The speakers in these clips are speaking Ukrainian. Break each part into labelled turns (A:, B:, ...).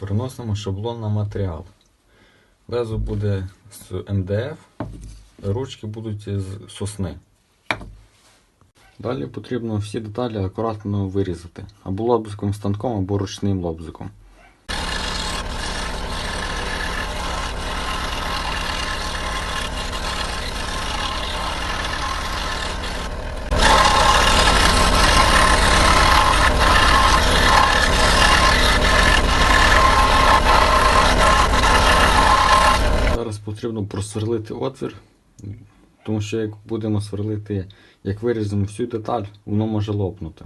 A: Переносимо шаблон на матеріал. Лезо буде з МДФ, ручки будуть з сосни. Далі потрібно всі деталі акуратно вирізати або лобзиком станком, або ручним лобзиком. Зараз потрібно просверлити отвір, тому що як будемо сверлити, як виріземо всю деталь, воно може лопнути.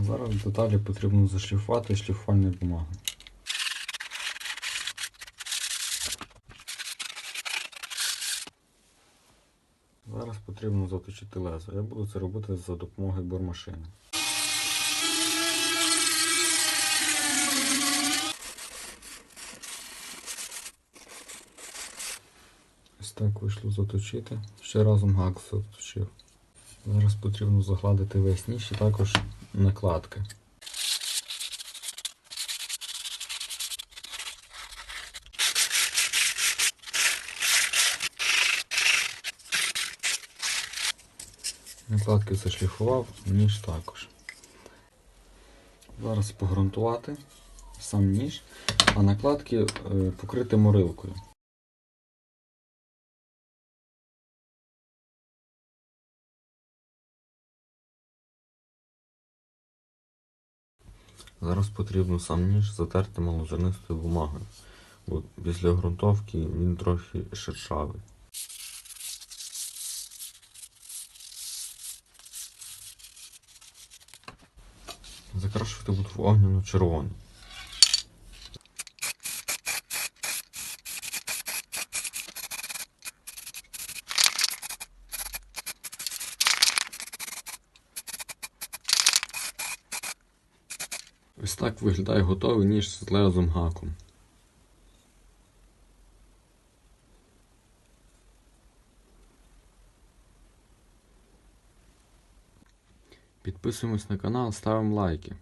A: Зараз деталі потрібно зашліфувати шліфувальною бумагою. Зараз потрібно заточити лезо. Я буду це робити за допомогою бормашини. Ось так вийшло заточити. Ще разом гак заточив. Зараз потрібно загладити весь ніж і також накладки. Накладки зашліфував, ніж також. Зараз погрунтувати сам ніж, а накладки е, покрити морилкою. Зараз потрібно сам ніж затерти малозернистою бумагою, бо після ґрунтовки він трохи шершавий. Закрашувати буду в огняно-червоний. Ось так виглядає готовий ніж з лезом гаком. Підписуємось на канал, ставимо лайки.